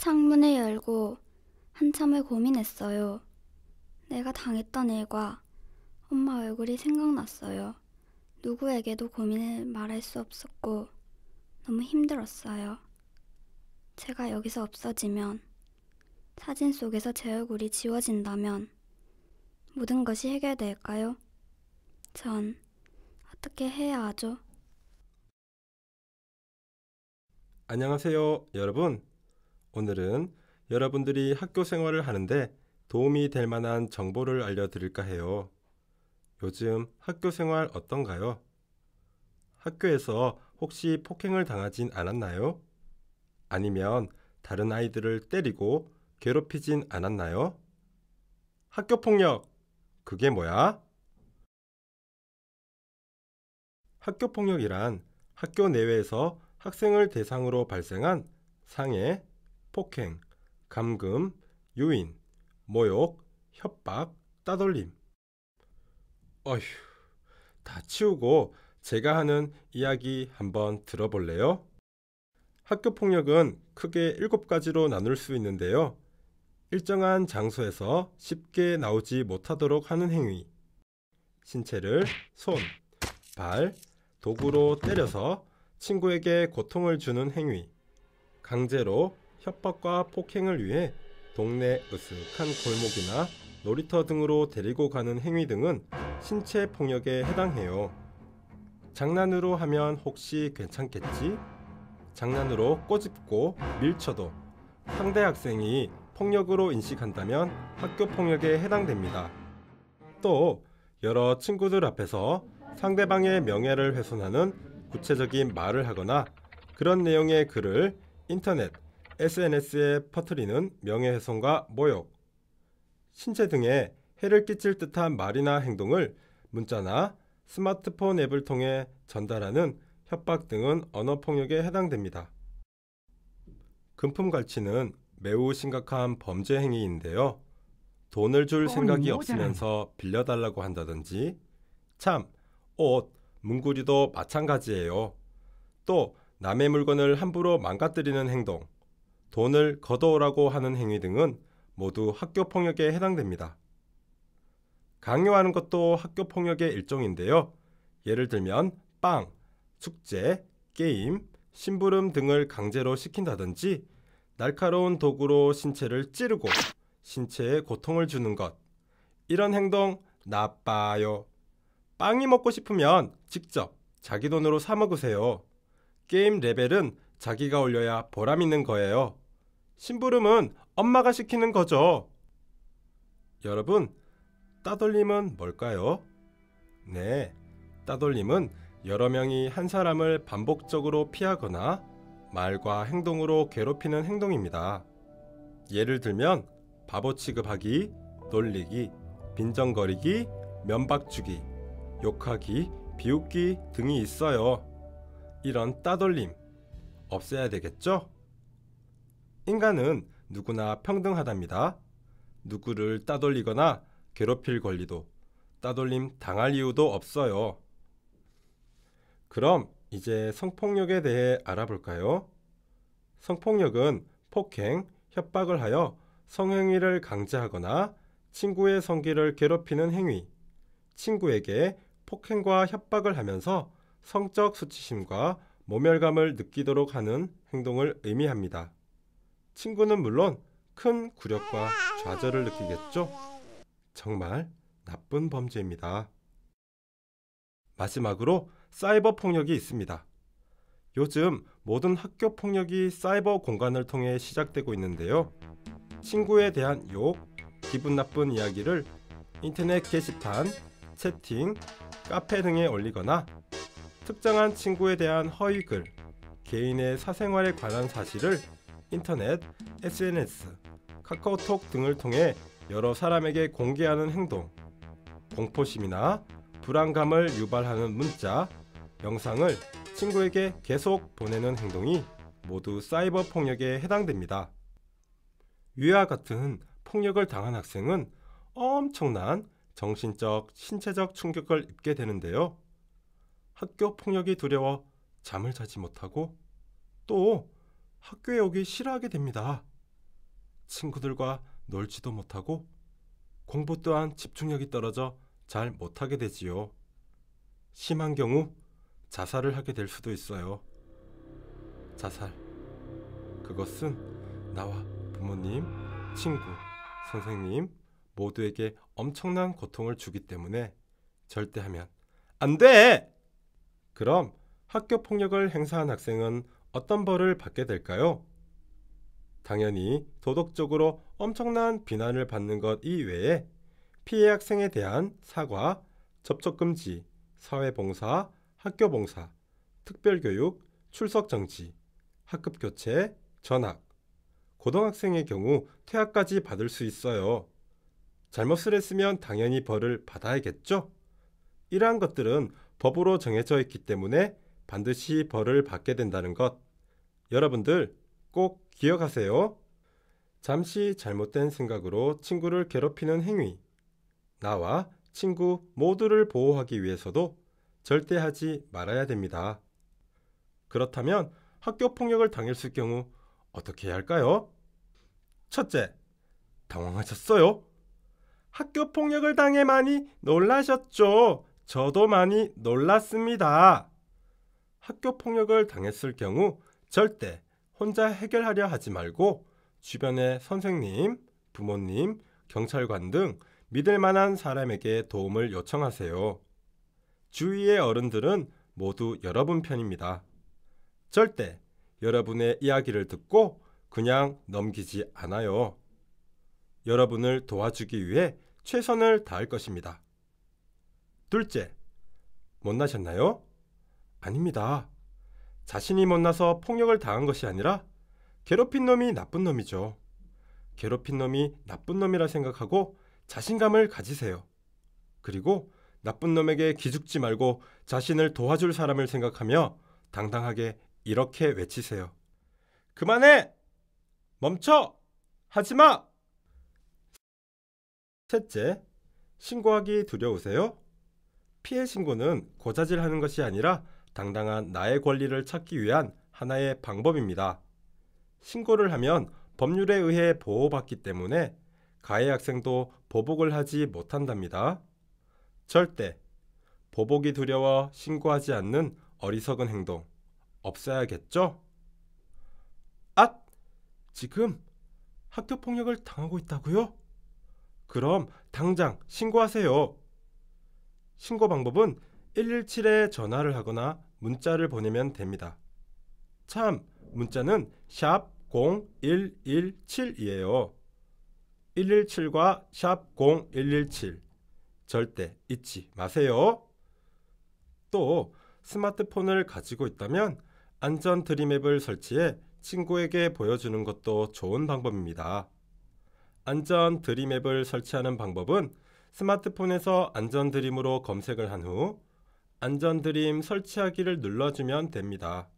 창문을 열고 한참을 고민했어요. 내가 당했던 일과 엄마 얼굴이 생각났어요. 누구에게도 고민을 말할 수 없었고 너무 힘들었어요. 제가 여기서 없어지면 사진 속에서 제 얼굴이 지워진다면 모든 것이 해결될까요? 전 어떻게 해야 하죠? 안녕하세요, 여러분. 오늘은 여러분들이 학교 생활을 하는데 도움이 될 만한 정보를 알려드릴까 해요. 요즘 학교 생활 어떤가요? 학교에서 혹시 폭행을 당하진 않았나요? 아니면 다른 아이들을 때리고 괴롭히진 않았나요? 학교 폭력, 그게 뭐야? 학교 폭력이란 학교 내외에서 학생을 대상으로 발생한 상해, 폭행, 감금, 유인, 모욕, 협박, 따돌림. 어휴, 다 치우고 제가 하는 이야기 한번 들어볼래요? 학교 폭력은 크게 일곱 가지로 나눌 수 있는데요. 일정한 장소에서 쉽게 나오지 못하도록 하는 행위. 신체를 손, 발, 도구로 때려서 친구에게 고통을 주는 행위. 강제로 협박과 폭행을 위해 동네 으슥한 골목이나 놀이터 등으로 데리고 가는 행위 등은 신체 폭력에 해당해요. 장난으로 하면 혹시 괜찮겠지? 장난으로 꼬집고 밀쳐도 상대 학생이 폭력으로 인식한다면 학교 폭력에 해당됩니다. 또 여러 친구들 앞에서 상대방의 명예를 훼손하는 구체적인 말을 하거나 그런 내용의 글을 인터넷, SNS에 퍼뜨리는 명예훼손과 모욕, 신체 등에 해를 끼칠 듯한 말이나 행동을 문자나 스마트폰 앱을 통해 전달하는 협박 등은 언어폭력에 해당됩니다. 금품갈취는 매우 심각한 범죄 행위인데요. 돈을 줄 생각이 없으면서 빌려달라고 한다든지, 참, 옷, 문구리도 마찬가지예요. 또 남의 물건을 함부로 망가뜨리는 행동, 돈을 걷어오라고 하는 행위 등은 모두 학교 폭력에 해당됩니다. 강요하는 것도 학교 폭력의 일종인데요. 예를 들면 빵, 축제, 게임, 심부름 등을 강제로 시킨다든지 날카로운 도구로 신체를 찌르고 신체에 고통을 주는 것. 이런 행동 나빠요. 빵이 먹고 싶으면 직접 자기 돈으로 사 먹으세요. 게임 레벨은 자기가 올려야 보람 있는 거예요. 심부름은 엄마가 시키는 거죠. 여러분, 따돌림은 뭘까요? 네, 따돌림은 여러 명이 한 사람을 반복적으로 피하거나 말과 행동으로 괴롭히는 행동입니다. 예를 들면 바보 취급하기, 놀리기, 빈정거리기, 면박주기, 욕하기, 비웃기 등이 있어요. 이런 따돌림 없애야 되겠죠? 인간은 누구나 평등하답니다. 누구를 따돌리거나 괴롭힐 권리도 따돌림 당할 이유도 없어요. 그럼 이제 성폭력에 대해 알아볼까요? 성폭력은 폭행, 협박을 하여 성행위를 강제하거나 친구의 성기를 괴롭히는 행위, 친구에게 폭행과 협박을 하면서 성적 수치심과 모멸감을 느끼도록 하는 행동을 의미합니다. 친구는 물론 큰 굴욕과 좌절을 느끼겠죠? 정말 나쁜 범죄입니다. 마지막으로 사이버 폭력이 있습니다. 요즘 모든 학교 폭력이 사이버 공간을 통해 시작되고 있는데요. 친구에 대한 욕, 기분 나쁜 이야기를 인터넷 게시판, 채팅, 카페 등에 올리거나 특정한 친구에 대한 허위 글, 개인의 사생활에 관한 사실을 인터넷, SNS, 카카오톡 등을 통해 여러 사람에게 공개하는 행동, 공포심이나 불안감을 유발하는 문자, 영상을 친구에게 계속 보내는 행동이 모두 사이버 폭력에 해당됩니다. 위와 같은 폭력을 당한 학생은 엄청난 정신적, 신체적 충격을 입게 되는데요. 학교 폭력이 두려워 잠을 자지 못하고 또 학교에 오기 싫어하게 됩니다. 친구들과 놀지도 못하고 공부 또한 집중력이 떨어져 잘 못하게 되지요. 심한 경우 자살을 하게 될 수도 있어요. 자살. 그것은 나와 부모님, 친구, 선생님 모두에게 엄청난 고통을 주기 때문에 절대 하면 안 돼! 그럼 학교 폭력을 행사한 학생은 어떤 벌을 받게 될까요? 당연히 도덕적으로 엄청난 비난을 받는 것 이외에 피해 학생에 대한 사과, 접촉 금지, 사회 봉사, 학교 봉사, 특별 교육, 출석 정지, 학급 교체, 전학, 고등학생의 경우 퇴학까지 받을 수 있어요. 잘못을 했으면 당연히 벌을 받아야겠죠? 이러한 것들은 법으로 정해져 있기 때문에 반드시 벌을 받게 된다는 것. 여러분들 꼭 기억하세요. 잠시 잘못된 생각으로 친구를 괴롭히는 행위. 나와 친구 모두를 보호하기 위해서도 절대 하지 말아야 됩니다. 그렇다면 학교 폭력을 당했을 경우 어떻게 해야 할까요? 첫째, 당황하셨어요? 학교 폭력을 당해 많이 놀라셨죠? 저도 많이 놀랐습니다. 학교 폭력을 당했을 경우 절대 혼자 해결하려 하지 말고 주변의 선생님, 부모님, 경찰관 등 믿을 만한 사람에게 도움을 요청하세요. 주위의 어른들은 모두 여러분 편입니다. 절대 여러분의 이야기를 듣고 그냥 넘기지 않아요. 여러분을 도와주기 위해 최선을 다할 것입니다. 둘째, 못나셨나요? 아닙니다. 자신이 못나서 폭력을 당한 것이 아니라 괴롭힌 놈이 나쁜 놈이죠. 괴롭힌 놈이 나쁜 놈이라 생각하고 자신감을 가지세요. 그리고 나쁜 놈에게 기죽지 말고 자신을 도와줄 사람을 생각하며 당당하게 이렇게 외치세요. 그만해! 멈춰! 하지 마! 셋째, 신고하기 두려우세요? 피해 신고는 고자질 하는 것이 아니라 당당한 나의 권리를 찾기 위한 하나의 방법입니다. 신고를 하면 법률에 의해 보호받기 때문에 가해 학생도 보복을 하지 못한답니다. 절대 보복이 두려워 신고하지 않는 어리석은 행동 없어야겠죠? 앗! 지금 학교 폭력을 당하고 있다고요? 그럼 당장 신고하세요. 신고 방법은 117에 전화를 하거나 문자를 보내면 됩니다. 참, 문자는 샵 0117이에요. 117과 샵 0117 절대 잊지 마세요. 또 스마트폰을 가지고 있다면 안전 드림앱을 설치해 친구에게 보여주는 것도 좋은 방법입니다. 안전 드림앱을 설치하는 방법은 스마트폰에서 안전 드림으로 검색을 한 후 안전 드림 설치하기를 눌러주면 됩니다.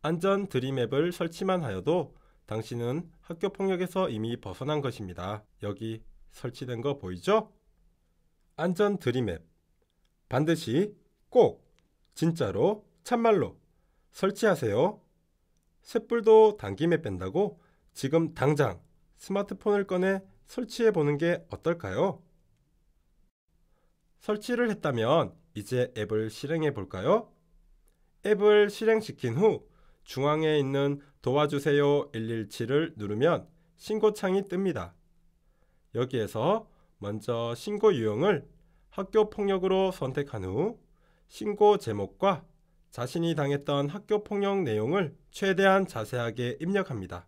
안전 드림 앱을 설치만 하여도 당신은 학교 폭력에서 이미 벗어난 것입니다. 여기 설치된 거 보이죠? 안전 드림 앱. 반드시 꼭 진짜로 참말로 설치하세요. 쇳불도 당김에 뺀다고 지금 당장 스마트폰을 꺼내 설치해 보는 게 어떨까요? 설치를 했다면 이제 앱을 실행해 볼까요? 앱을 실행시킨 후 중앙에 있는 도와주세요 117을 누르면 신고창이 뜹니다. 여기에서 먼저 신고 유형을 학교 폭력으로 선택한 후 신고 제목과 자신이 당했던 학교 폭력 내용을 최대한 자세하게 입력합니다.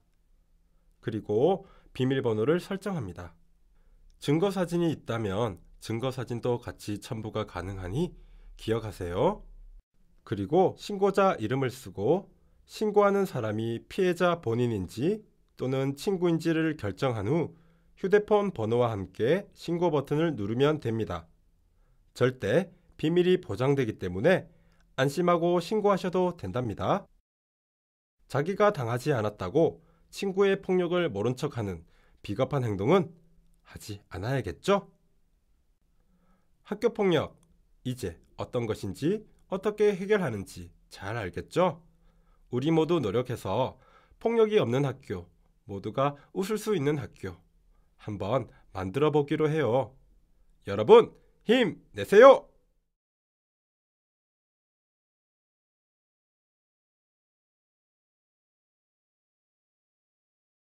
그리고 비밀번호를 설정합니다. 증거 사진이 있다면 증거 사진도 같이 첨부가 가능하니 기억하세요. 그리고 신고자 이름을 쓰고 신고하는 사람이 피해자 본인인지 또는 친구인지를 결정한 후 휴대폰 번호와 함께 신고 버튼을 누르면 됩니다. 절대 비밀이 보장되기 때문에 안심하고 신고하셔도 된답니다. 자기가 당하지 않았다고 친구의 폭력을 모른 척하는 비겁한 행동은 하지 않아야겠죠? 학교 폭력, 이제 어떤 것인지 어떻게 해결하는지 잘 알겠죠? 우리 모두 노력해서 폭력이 없는 학교, 모두가 웃을 수 있는 학교 한번 만들어 보기로 해요. 여러분 힘 내세요.